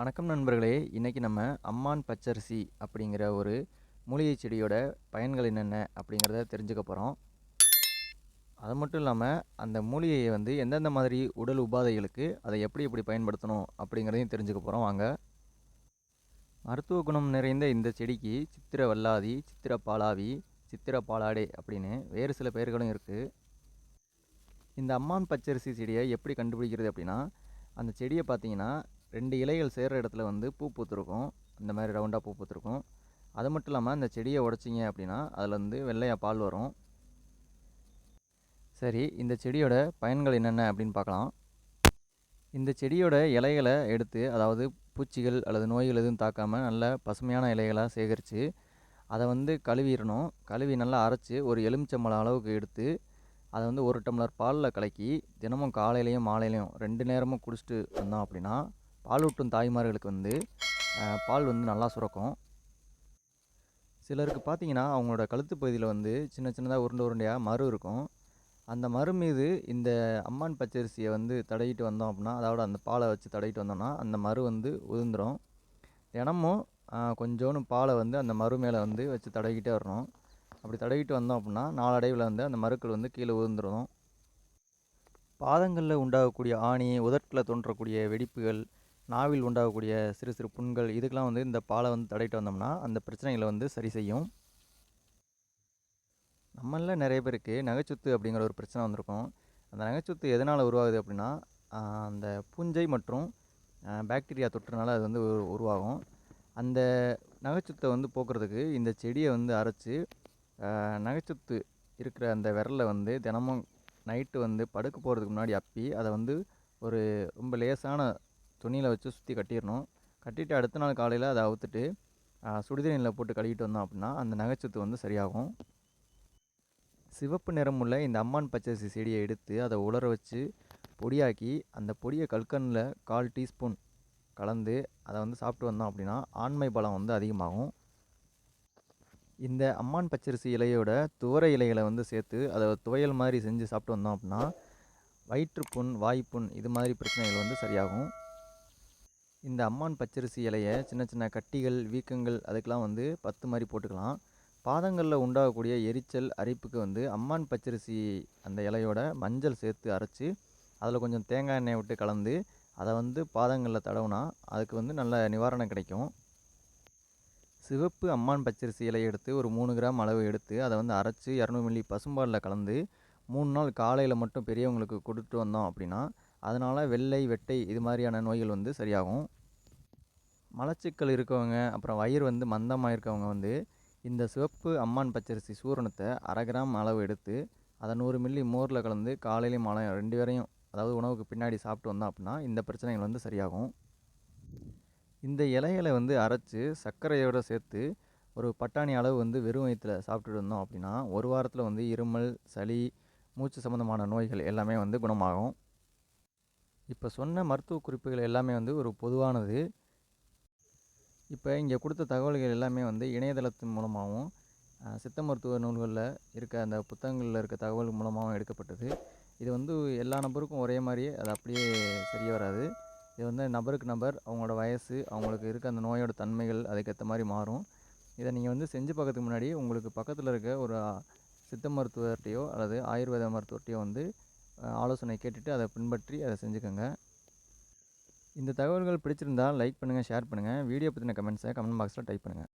வணக்கம் நண்பர்களே. இன்றைக்கி நம்ம அம்மான் பச்சரிசி அப்படிங்கிற ஒரு மூலிகை செடியோட பயன்கள் என்னென்ன அப்படிங்கிறத தெரிஞ்சுக்க போகிறோம் அது மட்டும் இல்லாமல் அந்த மூலிகையை வந்து எந்தெந்த மாதிரி உடல் உபாதைகளுக்கு அதை எப்படி எப்படி பயன்படுத்தணும் அப்படிங்கிறதையும் தெரிஞ்சுக்க போகிறோம் வாங்க. மருத்துவ குணம் நிறைந்த இந்த செடிக்கு சித்திர வல்லாதி சித்திர பாலாவி சித்திர பாலாடே அப்படின்னு வேறு சில பெயர்களும் இருக்குது இந்த அம்மான் பச்சரிசி செடியை எப்படி கண்டுபிடிக்கிறது அப்படின்னா அந்த செடியை பார்த்தீங்கன்னா ரெண்டு இலைகள் சேர்கிற இடத்துல வந்து பூ பூத்துருக்கும். இந்த மாதிரி ரவுண்டாக பூ பூத்துருக்கும். அது மட்டும் இல்லாமல் இந்த செடியை உடச்சிங்க அப்படின்னா அதில் வந்து வெள்ளையாக பால் வரும். சரி இந்த செடியோட பயன்கள் என்னென்ன அப்படின்னு பார்க்கலாம். இந்த செடியோட இலைகளை எடுத்து அதாவது பூச்சிகள் அல்லது நோய்கள் எதுவும் தாக்காமல் நல்ல பசுமையான இலைகளாக சேகரித்து அதை வந்து கழுவிடணும். கழுவி நல்லா அரைச்சி ஒரு எலுமிச்சம்பழம் அளவுக்கு எடுத்து அதை வந்து ஒரு டம்ளர் பாலில் கலக்கி தினமும் காலையிலையும் மாலையிலையும் ரெண்டு நேரமும் குடிச்சிட்டு வந்தோம் அப்படின்னா பாலூட்டும் தாய்மார்களுக்கு வந்து பால் வந்து நல்லா சுரக்கும். சிலருக்கு பார்த்தீங்கன்னா அவங்களோட கழுத்து பகுதியில் வந்து சின்ன சின்னதாக உருண்டை உருண்டையாக மறு இருக்கும். அந்த மறு மீது இந்த அம்மான் பச்சரிசியை வந்து தடவிட்டு வந்தோம் அப்படின்னா அதோட அந்த பாலை வச்சு தடவிட்டு வந்தோம்னா அந்த மறு வந்து உதிர்ந்துடும் தினமும் கொஞ்சோண்டு பாலை வந்து அந்த மறு மேலே வந்து வச்சு தடவிக்கிட்டே வரணும். அப்படி தடவிட்டு வந்தோம் அப்படின்னா நாளடைவில் வந்து அந்த மருக்கள் வந்து கீழே உதிர்ந்துடும் பாதங்களில் உண்டாகக்கூடிய ஆணி உதட்டில் தோன்றக்கூடிய வெடிப்புகள் நாவில் உண்டாகக்கூடிய சிறு சிறு புண்கள் இதுக்கெலாம் வந்து இந்த பாலை வந்து தடையிட்டு வந்தோம்னா அந்த பிரச்சனைகளை வந்து சரி செய்யும். நம்மளில் நிறைய பேருக்கு நகைச்சுத்து அப்படிங்கிற ஒரு பிரச்சனை வந்திருக்கும். அந்த நகைச்சுத்து எதனால் உருவாகுது அப்படின்னா அந்த பூஞ்சை மற்றும் பாக்டீரியா தொற்றுனால அது வந்து உருவாகும். அந்த நகைச்சுத்தை வந்து போக்குறதுக்கு இந்த செடியை வந்து அரைச்சி நகைச்சுத்து இருக்கிற அந்த விரலில் வந்து தினமும் நைட்டு வந்து படுக்க போகிறதுக்கு முன்னாடி அப்பி அதை வந்து ஒரு ரொம்ப லேசான துணியில் வச்சு சுற்றி கட்டிடணும். கட்டிட்டு அடுத்த நாள் காலையில் அதை அவுத்துட்டு சுடுதண்ணியில் போட்டு கழுவிட்டு வந்தோம் அப்படின்னா அந்த நகைச்சத்து வந்து சரியாகும். சிவப்பு நிறமுள்ள இந்த அம்மான் பச்சரிசி செடியை எடுத்து அதை உலர வச்சு பொடியாக்கி அந்த பொடியை கல்கனில் கால் டீஸ்பூன் கலந்து அதை வந்து சாப்பிட்டு வந்தோம் அப்படின்னா ஆண்மை பலம் வந்து அதிகமாகும். இந்த அம்மான் பச்சரிசி இலையோட துவர இலைகளை வந்து சேர்த்து அதை துவையல் மாதிரி செஞ்சு சாப்பிட்டு வந்தோம் அப்படின்னா வயிற்றுப்புண் வாய்ப்புண் இது மாதிரி பிரச்சனைகள் வந்து சரியாகும். இந்த அம்மான் பச்சரிசி இலையை சின்ன சின்ன கட்டிகள் வீக்கங்கள் அதுக்கெலாம் வந்து பத்து மாதிரி போட்டுக்கலாம். பாதங்களில் உண்டாகக்கூடிய எரிச்சல் அரிப்புக்கு வந்து அம்மான் பச்சரிசி அந்த இலையோட மஞ்சள் சேர்த்து அரைச்சி அதில் கொஞ்சம் தேங்காய் எண்ணெய் விட்டு கலந்து அதை வந்து பாதங்களில் தடவுனா அதுக்கு வந்து நல்ல நிவாரணம் கிடைக்கும். சிவப்பு அம்மான் பச்சரிசி இலையை எடுத்து ஒரு மூணு கிராம் அளவு எடுத்து அதை வந்து அரைச்சி இரநூறு மில்லி பசும்பாலில் கலந்து மூணு நாள் காலையில் மட்டும் பெரியவங்களுக்கு கொடுத்துட்டு வந்தோம் அப்படின்னா அதனால் வெள்ளை வெட்டை இது மாதிரியான நோய்கள் வந்து சரியாகும். மலச்சிக்கல் இருக்கவங்க அப்புறம் வயிறு வந்து மந்தமாக இருக்கவங்க வந்து இந்த சிவப்பு அம்மான் பச்சரிசி சூரணத்தை அரை கிராம் அளவு எடுத்து அதை நூறு மில்லி மோரில் கலந்து காலையிலையும் மழை ரெண்டு பேரையும் அதாவது உணவுக்கு பின்னாடி சாப்பிட்டு வந்தோம் அப்படின்னா இந்த பிரச்சனைகள் வந்து சரியாகும். இந்த இலைகளை வந்து அரைச்சி சர்க்கரையோடு சேர்த்து ஒரு பட்டாணி அளவு வந்து வெறும் வயிற்றில் சாப்பிட்டுட்டு வந்தோம் அப்படின்னா ஒரு வாரத்தில் வந்து இருமல் சளி மூச்சு சம்மந்தமான நோய்கள் எல்லாமே வந்து குணமாகும். இப்போ சொன்ன மருத்துவ குறிப்புகள் எல்லாமே வந்து ஒரு பொதுவானது. இப்போ இங்கே கொடுத்த தகவல்கள் எல்லாமே வந்து இணையதளத்தின் மூலமாகவும் சித்த மருத்துவ நூல்களில் இருக்க அந்த புத்தகங்களில் இருக்க தகவல் மூலமாகவும் எடுக்கப்பட்டது. இது வந்து எல்லா நபருக்கும் ஒரே மாதிரியே அது அப்படியே சரியாக வராது. இது வந்து நபருக்கு நபர் அவங்களோட வயசு அவங்களுக்கு இருக்க அந்த நோயோட தன்மைகள் அதுக்கேற்ற மாதிரி மாறும். இதை நீங்கள் வந்து செஞ்சு பார்க்கறதுக்கு முன்னாடி உங்களுக்கு பக்கத்தில் இருக்க ஒரு சித்த மருத்துவர்கிட்டையோ அல்லது ஆயுர்வேத மருத்துவர்கிட்டையோ வந்து ஆலோசனை கேட்டுட்டு அதை பின்பற்றி அதை செஞ்சுக்கோங்க. இந்த தகவல்கள் பிடிச்சிருந்தால் லைக் பண்ணுங்கள் ஷேர் பண்ணுங்கள் வீடியோ பற்றின கமெண்ட்ஸை கமெண்ட் பாக்ஸில் டைப் பண்ணுங்கள்